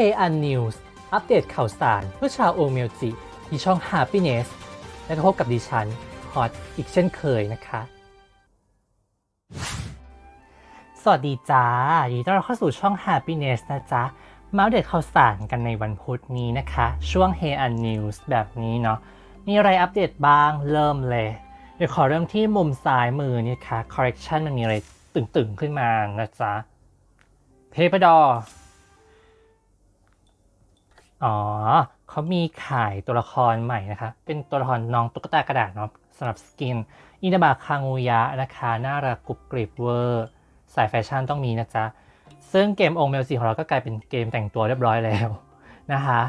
Hey Un News อัปเดตข่าวสารเพื่อชาวโอเมลจิที่ช่อง Happiness และพบกับดิฉันฮอตอีกเช่นเคยนะคะ สวัสดีจ้ายินดีต้อนรับเข้าสู่ช่อง Happiness นะจ๊ะ มาอัปเดตข่าวสารกันในวันพุธนี้นะคะ ช่วง Hey Un News แบบนี้เนาะ มีอะไรอัปเดตบ้างเริ่มเลย เดี๋ยวขอเริ่มที่มุมซ้ายมือนี่ค่ะ correction มันมีอะไรตึงๆขึ้นมานะจ๊ะ เพปดอ อ๋อเขามีขายตัวละครใหม่นะคะ เป็นตัวละครน้องตุ๊กตากระดาษเนาะสำหรับสกิน อินาบะคางูยะนะคะ น่ารักกรุบกริบเวอร์ สายแฟชั่นต้องมีนะจ๊ะ ซึ่งเกมองเมลซีของเราก็กลายเป็นเกมแต่งตัวเรียบร้อยแล้วนะคะ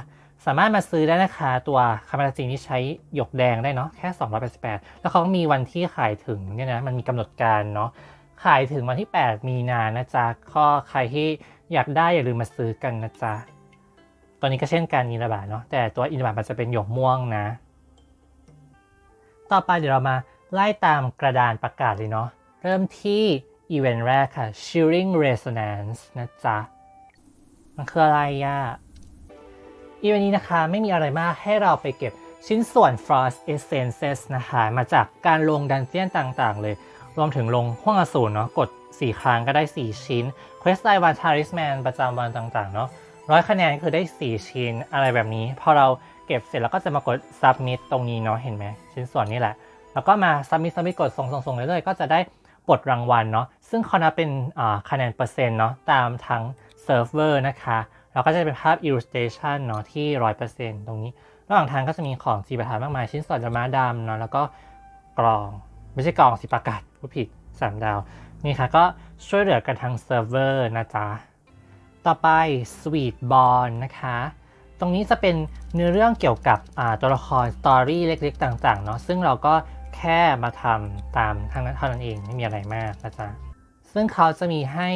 สามารถมาซื้อได้นะคะ ตัวคาเมราจีนี่ใช้หยกแดงได้เนาะแค่ 288 แล้วเขามีวันที่ขายถึงเนี่ยนะมันมีกำหนดการเนาะขายถึงวันที่ 8 มีนานะจ๊ะก็ใครที่อยากได้อย่าลืมมาซื้อกันนะจ๊ะ ตอนนี้ก็เช่นกันอินาบะเนาะแต่ตัวอินาบะมันจะเป็นหยกม่วงนะ ต่อไปเดี๋ยวเรามาไล่ตามกระดานประกาศเลยเนาะเริ่มที่อีเวนต์แรกค่ะ Shearing Resonance นะจ๊ะ มันคืออะไรอะอีเวนต์นี้นะคะไม่มีอะไรมากให้เราไปเก็บชิ้นส่วน Frost Essences นะคะ มาจากการลงดันเจียนต่างๆเลย รวมถึงลงห้องอสูรเนาะกด 4 ครั้งก็ได้ 4 ชิ้น Quest Line One Talisman ประจำวันต่างๆ เนาะ ร้อยคะแนนคือได้ 4 ชิ้นอะไรแบบนี้ พอเราเก็บเสร็จแล้วก็จะมากด Submit ตรงนี้เนาะเห็นไหมชิ้นส่วนนี่แหละ แล้วก็มา Submit Submit กดส่งส่งส่งเรื่อยๆก็จะได้ปลดรางวัลเนาะซึ่งเขานับเป็นคะแนนเปอร์เซ็นต์เนาะตามทั้งเซิร์ฟเวอร์นะคะเราก็จะเป็นภาพ illustration เนาะที่ 100%ตรงนี้ ระหว่างทางก็จะมีของจีบประทานมากมาย ชิ้นส่วนจะมาดำเนาะแล้วก็กรองไม่ใช่กรองสิประกาศผู้ผิด 3 ดาว นี่ค่ะก็ช่วยเหลือกันทางเซิร์ฟเวอร์นะจ๊ะ ต่อไป Sweet Bond นะคะ ตรงนี้จะเป็นเนื้อเรื่องเกี่ยวกับตัวละครสตอรี่เล็กๆ ต่างๆ เนาะซึ่งเราก็แค่มาทำตามทางนั้นเท่านั้นเองไม่มีอะไรมากนะจ๊ะ ซึ่งเขาจะมีให้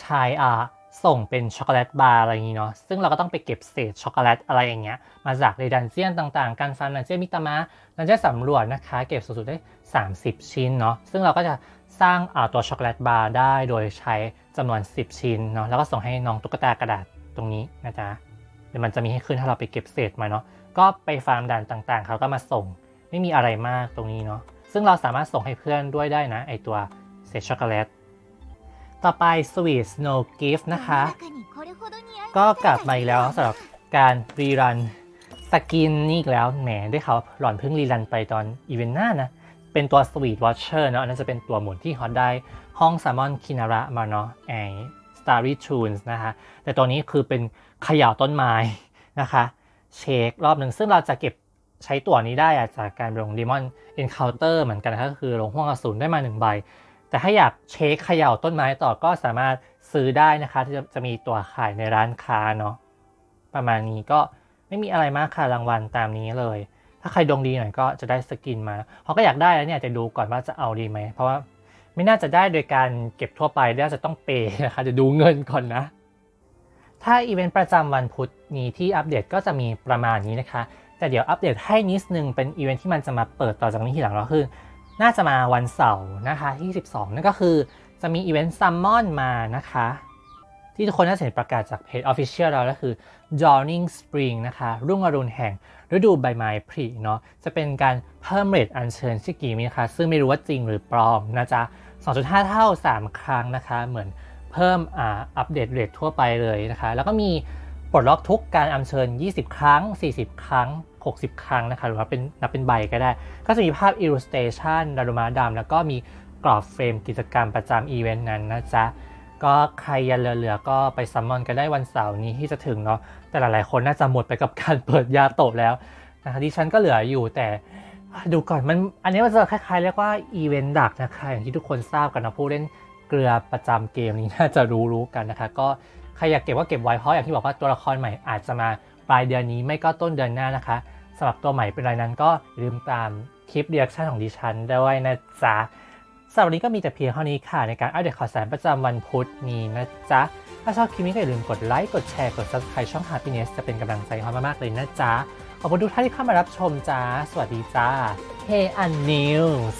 ใช้อ่า ส่งเป็นช็อกโกแลตบาร์อะไรอย่างนี้เนาะซึ่งเราก็ต้องไปเก็บเศษช็อกโกแลตอะไรอย่างเงี้ยมาจากในดันเจียนต่างๆ การฟาร์มดันเจียนมิตามะดันเจียนสำรวจนะคะ เก็บสูงสุดได้ 30 ชิ้นเนาะซึ่งเราก็จะสร้างาตัวช็อกโกแลตบาร์ได้โดยใช้จำนวน 10 ชิ้นเนาะแล้วก็ส่งให้น้องตุ๊กตากระดาษตรงนี้นะจ๊ะเดี๋ยวมันจะมีให้ขึ้นถ้าเราไปเก็บเศษมาเนาะก็ไปฟาร์มด่านต่างๆ เขาก็มาส่งไม่มีอะไรมากตรงนี้เนาะซึ่งเราสามารถส่งให้เพื่อนด้วยได้นะไอตัวเศษช็อกโกแลต ต่อไป Sweet Snow Gift นะคะ ก็กลับมาอีกแล้วสำหรับการรีรันสกินนี่อีกแล้วแหมได้เขาวหล่อนเพิ่งรีรันไปตอนอีเวนต์หน้านะ เป็นตัว Sweet Watcher เนาะอันนั้นจะเป็นตัวหมุนที่ฮอตได้ห้อง s ซ m มอนคินาระมาเนาะไอ Starry Tunes นะคะ แต่ตัวนี้คือเป็นเขย่าต้นไม้นะคะ เช็ครอบหนึ่งซึ่งเราจะเก็บใช้ตัวนี้ได้อะจากการลง Demon Encounter เหมือนกันนะคะก็คือลงห้องอสูรได้มาหนึ่งใบ แต่ถ้าอยากเช็คเขย่าต้นไม้ต่อก็สามารถซื้อได้นะคะที่จะจะมีตัวขายในร้านค้าเนาะประมาณนี้ก็ไม่มีอะไรมากค่ะรางวัลตามนี้เลย ถ้าใครดวงดีหน่อยก็จะได้สกินมาเขาก็อยากได้แล้วเนี่ยจะดูก่อนว่าจะเอาดีไหมเพราะว่าไม่น่าจะได้โดยการเก็บทั่วไปน่าจะต้องเปย์นะคะจะดูเงินก่อนนะ ถ้าอีเวนต์ประจำวันพุธนี้ที่อัปเดตก็จะมีประมาณนี้นะคะ แต่เดี๋ยวอัปเดตให้นิดนึงเป็นอีเวนต์ที่มันจะมาเปิดต่อจากนี้ทีหลังเราคือ น่าจะมาวันเสาร์นะคะที่ 12 นั่นก็คือจะมีอีเวนต์ซัมมอนมานะคะ ที่ทุกคนน่าจะเห็นประกาศจากเพจ Official เราก็คือ Dawning Spring นะคะ รุ่งอรุณแห่งฤดูใบไม้ผลิเนาะจะเป็นการเพิ่มเรทอัญเชิญชิกิมินะคะ ซึ่งไม่รู้ว่าจริงหรือปลอมนะจ๊ะ 2.5 เท่า 3 ครั้งนะคะ เหมือนเพิ่มอ่าอัปเดตเรททั่วไปเลยนะคะ แล้วก็มีปลดล็อกทุกการอัญเชิญ 20 ครั้ง 40 ครั้ง 60 ครั้งนะคะหรือว่าเป็นนับเป็นใบก็ได้ ก็จะมีภาพ illustration ดารุมาดำแล้วก็มีกรอบเฟรมกิจกรรมประจำอีเวนต์นั้นนะจ๊ะก็ใครยังเหลือๆก็ไปซัมมอนกันได้วันเสาร์นี้ที่จะถึงเนาะแต่หลายๆคนน่าจะหมดไปกับการเปิดยาโตะแล้วนะคะดิฉันก็เหลืออยู่แต่ดูก่อนมันอันนี้มันจะคล้ายๆเรียกว่าอีเวนต์ดักนะคะอย่างที่ทุกคนทราบกันนะผู้เล่นเกลือประจำเกมนี้น่าจะรู้ๆกันนะคะ ก็ใครอยากเก็บก็เก็บไว้เพราะอย่างที่บอกว่าตัวละครใหม่อาจจะมาปลายเดือนนี้ไม่ก็ต้นเดือนหน้านะคะ สำหรับตัวใหม่เป็นไรนั้นก็อย่าลืมตามคลิปเรียกชั่นของดิฉันด้วยนะจ๊ะสำหรับวันนี้ก็มีแต่เพียงเท่านี้ค่ะ ในการอัปเดตข่าวสารประจำวันพุธนี้นะจ๊ะ ถ้าชอบคลิปนี้ก็อย่าลืมกดไลค์ กดแชร์ กด subscribe ช่อง Happiness จะเป็นกำลังใจให้มากๆเลยนะจ๊ะ ขอบคุณทุกท่านที่เข้ามารับชมจ้า สวัสดีจ้า Hey a n News